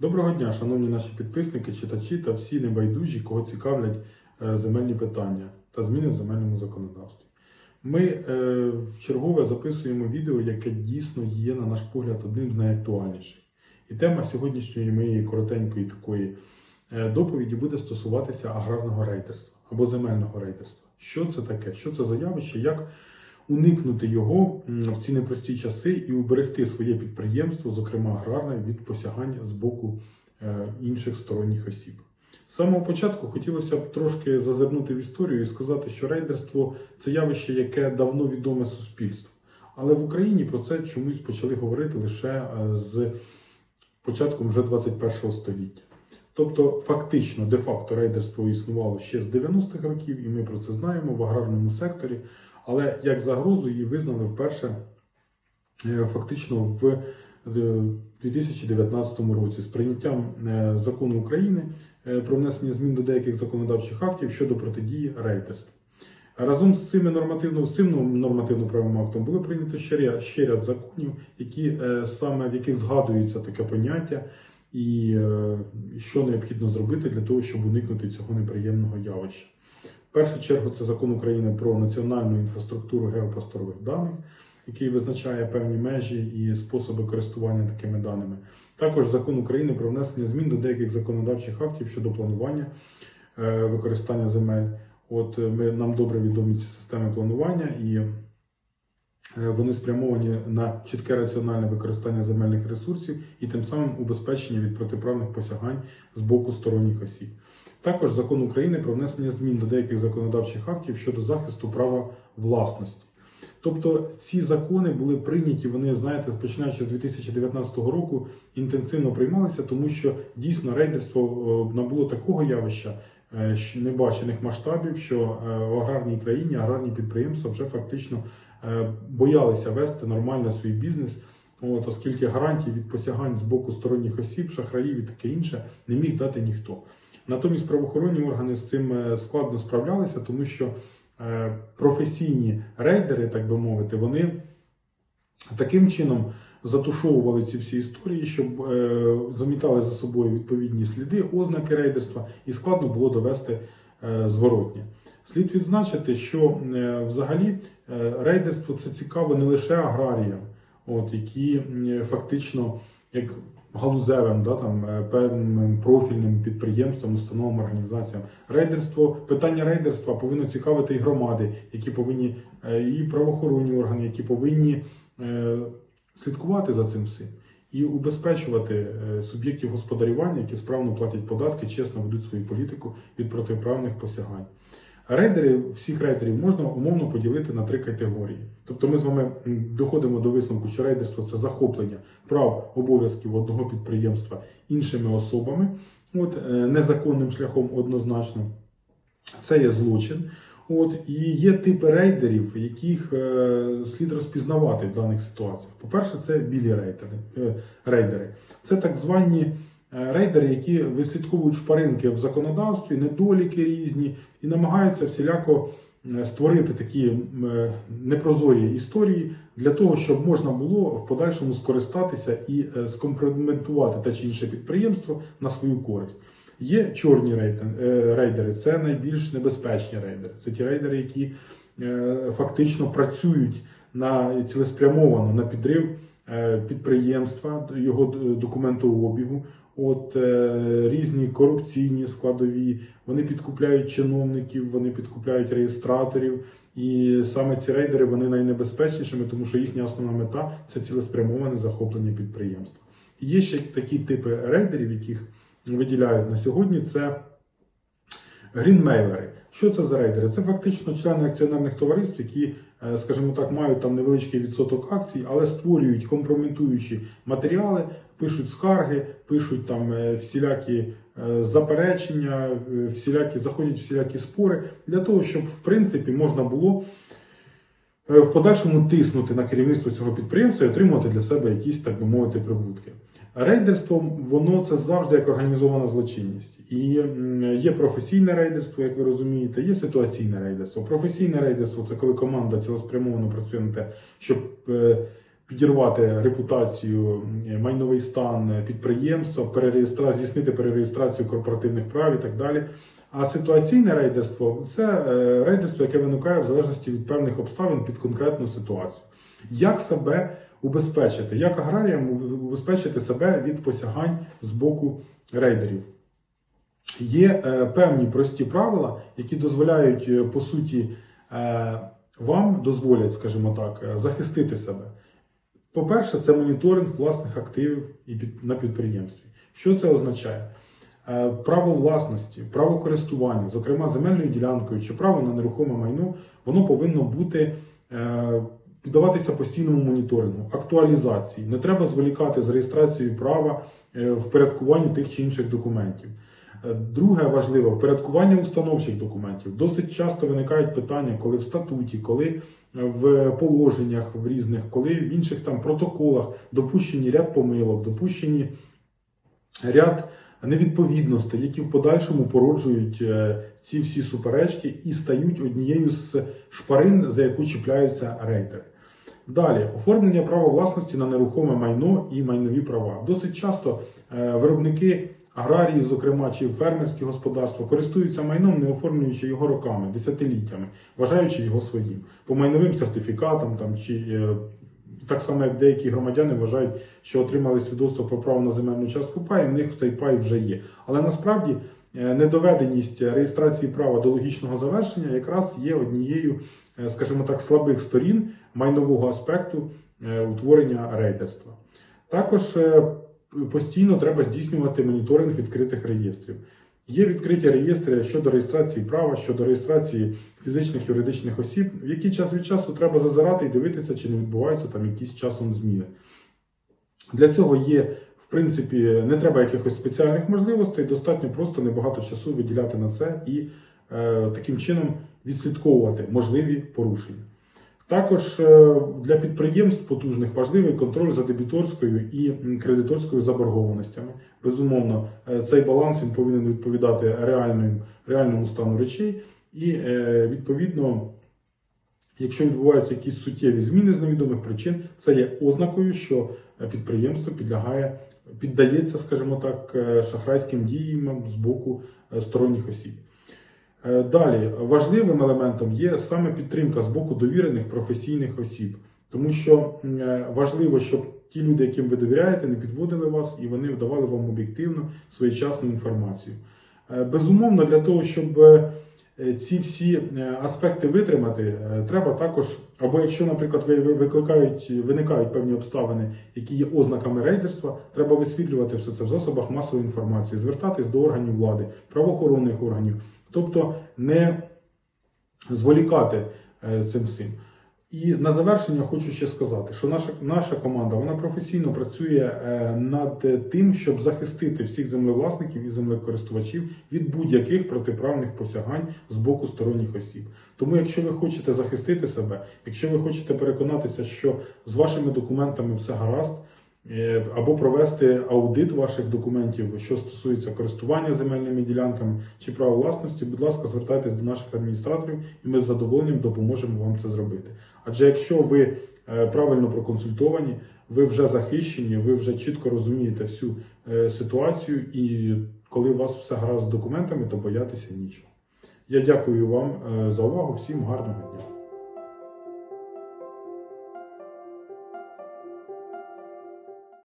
Доброго дня, шановні наші підписники, читачі та всі небайдужі, кого цікавлять е, земельні питання та зміни в земельному законодавстві. Ми е, в чергове записуємо відео, яке дійсно є, на наш погляд, одним з найактуальніших. І тема сьогоднішньої моєї коротенької такої е, доповіді буде стосуватися аграрного рейдерства або земельного рейдерства. Що це таке? Що це за явище? Як уникнути його в ці непрості часи і уберегти своє підприємство, зокрема аграрне, від посягання з боку е, інших сторонніх осіб. З самого початку хотілося б трошки зазирнути в історію і сказати, що рейдерство це явище, яке давно відоме суспільству. Але в Україні про це чомусь почали говорити лише е, з початком вже 21 століття. Тобто, фактично, де-факто рейдерство існувало ще з 90-х років, і ми про це знаємо в аграрному секторі. Але як загрозу її визнали вперше е, фактично в е, 2019 році з прийняттям е, закону України е, про внесення змін до деяких законодавчих актів щодо протидії рейдерству. Разом з цими нормативно нормативно-правовим актом було прийнято ще ряд, ще ряд законів, які е, саме в яких згадується таке поняття, і е, що необхідно зробити для того, щоб уникнути цього неприємного явища. В першу чергу це закон України про національну інфраструктуру геопросторових даних, який визначає певні межі і способи користування такими даними. Також закон України про внесення змін до деяких законодавчих актів щодо планування е, використання земель. От е, ми нам добре відомі ці системи планування, і е, вони спрямовані на чітке раціональне використання земельних ресурсів і тим самим убезпечення від протиправних посягань з боку сторонніх осіб. Також закон України про внесення змін до деяких законодавчих актів щодо захисту права власності. Тобто ці закони були прийняті, вони, знаєте, починаючи з 2019 року, інтенсивно приймалися, тому що дійсно рейдерство е, набуло такого явища, е, небачених масштабів, що е, в аграрній країні аграрні підприємства вже фактично боялися вести нормально свій бізнес. От, оскільки гарантій від посягань з боку сторонніх осіб, шахраїв і таке інше не міг дати ніхто. Натомість правоохоронні органи з цим е, складно справлялися, тому що е, професійні рейдери, так би мовити, вони таким чином затушовували ці всі історії, щоб е, замітали за собою відповідні сліди, ознаки рейдерства, і складно було довести зворотнє. Слід відзначити, що взагалі рейдерство це цікаво не лише аграріям, от, які фактично як галузевим, да, там, е, певним профільним підприємствам, установам, організаціям. Рейдерство, питання рейдерства повинно цікавити і громади, які повинні, е, і правоохоронні органи, які повинні е, слідкувати за цим всім і убезпечувати е, суб'єктів господарювання, які справно платять податки, чесно ведуть свою політику від протиправних посягань. Рейдери, всіх рейдерів можна умовно поділити на три категорії. Тобто ми з вами доходимо до висновку, що рейдерство це захоплення прав обов'язків одного підприємства іншими особами, от, е, незаконним шляхом однозначно. Це є злочин. От, і є типи рейдерів, яких е, слід розпізнавати в даних ситуаціях. По-перше, це білі рейдери. Е, рейдери. Це так звані рейдери, які вислідковують шпаринки в законодавстві, недоліки різні і намагаються всіляко е, створити такі е, непрозорі історії для того, щоб можна було в подальшому скористатися і е, скомпрометувати те чи інше підприємство на свою користь. Є чорні е, рейдери, це найбільш небезпечні рейдери. Це ті рейдери, які е, фактично працюють на цілеспрямовано на підрив е, підприємства, його документообігу. От е, різні корупційні складові, вони підкупляють чиновників, вони підкупляють реєстраторів. І саме ці рейдери вони найнебезпечнішими, тому що їхня основна мета це цілеспрямоване захоплення підприємства. Є ще такі типи рейдерів, яких виділяють на сьогодні. Це грінмейлери. Що це за рейдери? Це фактично члени акціонерних товариств, які, е, скажімо так, мають там невеличкий відсоток акцій, але створюють компрометуючі матеріали, пишуть скарги, пишуть там е, всілякі е, заперечення, всілякі заходять всілякі спори для того, щоб в принципі можна було. Е, В подальшому тиснути на керівництво цього підприємства і отримувати для себе якісь, так би мовити, прибутки. Рейдерство воно це завжди як організована злочинність. І є професійне рейдерство, як ви розумієте, є ситуаційне рейдерство. Професійне рейдерство це коли команда цілеспрямовано працює на те, щоб е, підірвати репутацію, майновий стан підприємства, перереєстра... здійснити перереєстрацію корпоративних прав і так далі. А ситуаційне рейдерство це е, рейдерство, яке виникає в залежності від певних обставин під конкретну ситуацію. Як себе убезпечити? Як аграріям убезпечити себе від посягань з боку рейдерів? Є е, певні прості правила, які дозволяють, е, по суті, вам дозволять, скажімо так, захистити себе. По-перше, це моніторинг власних активів на підприємстві. Що це означає? Е, Право власності, право користування, зокрема земельною ділянкою чи право на нерухоме майно, воно повинно бути е, піддаватися постійному моніторингу, актуалізації. Не треба зволікати з реєстрацією права е, впорядкуванню тих чи інших документів. Друге важливе впорядкування установчих документів. Досить часто виникають питання, коли в статуті, коли в положеннях в різних, коли в інших там протоколах допущені ряд помилок, допущені ряд невідповідностей, які в подальшому породжують е, ці всі суперечки і стають однією з шпарин, за яку чіпляються рейтери. Далі оформлення права власності на нерухоме майно і майнові права. Досить часто е, виробники аграрії, зокрема чи фермерські господарства, користуються майном, не оформлюючи його роками, десятиліттями, вважаючи його своїм по майновим сертифікатам там чи е, так само, як деякі громадяни вважають, що отримали свідоцтво про право на земельну частку паю, і в них цей пай вже є. Але насправді е, недоведеність реєстрації права до логічного завершення якраз є однією, е, скажімо так, слабих сторін майнового аспекту е, утворення рейдерства. Також постійно треба здійснювати моніторинг відкритих реєстрів. Є відкриті реєстри щодо реєстрації права, щодо реєстрації фізичних юридичних осіб, в які час від часу треба зазирати і дивитися, чи не відбуваються там якісь часом зміни. Для цього є, в принципі, не треба якихось спеціальних можливостей, достатньо просто небагато часу виділяти на це і е, таким чином відслідковувати можливі порушення. Також е, для підприємств потужних важливий контроль за дебіторською і кредиторською заборгованостями. Безумовно, е, цей баланс він повинен відповідати реальному, реальному стану речей, і е, відповідно, якщо відбуваються якісь суттєві зміни з невідомих причин, це є ознакою, що підприємство підлягає, піддається, скажімо так, шахрайським діям з боку сторонніх осіб. Е, Далі важливим елементом є саме підтримка з боку довірених професійних осіб, тому що е, важливо, щоб ті люди, яким ви довіряєте, не підводили вас і вони давали вам об'єктивну своєчасну інформацію. Е, Безумовно, для того, щоб ці всі аспекти витримати, треба також, або якщо, наприклад, ви- викликають, виникають певні обставини, які є ознаками рейдерства, треба висвітлювати все це в засобах масової інформації, звертатись до органів влади, правоохоронних органів, тобто не зволікати е, цим всім. І на завершення хочу ще сказати, що наша, наша команда вона професійно працює е, над тим, щоб захистити всіх землевласників і землекористувачів від будь-яких протиправних посягань з боку сторонніх осіб. Тому, якщо ви хочете захистити себе, якщо ви хочете переконатися, що з вашими документами все гаразд, або провести аудит ваших документів, що стосується користування земельними ділянками чи права власності, будь ласка, звертайтесь до наших адміністраторів, і ми з задоволенням допоможемо вам це зробити. Адже якщо ви е, правильно проконсультовані, ви вже захищені, ви вже чітко розумієте всю е, ситуацію, і коли у вас все гаразд з документами, то боятися нічого. Я дякую вам е, за увагу. Всім гарного дня.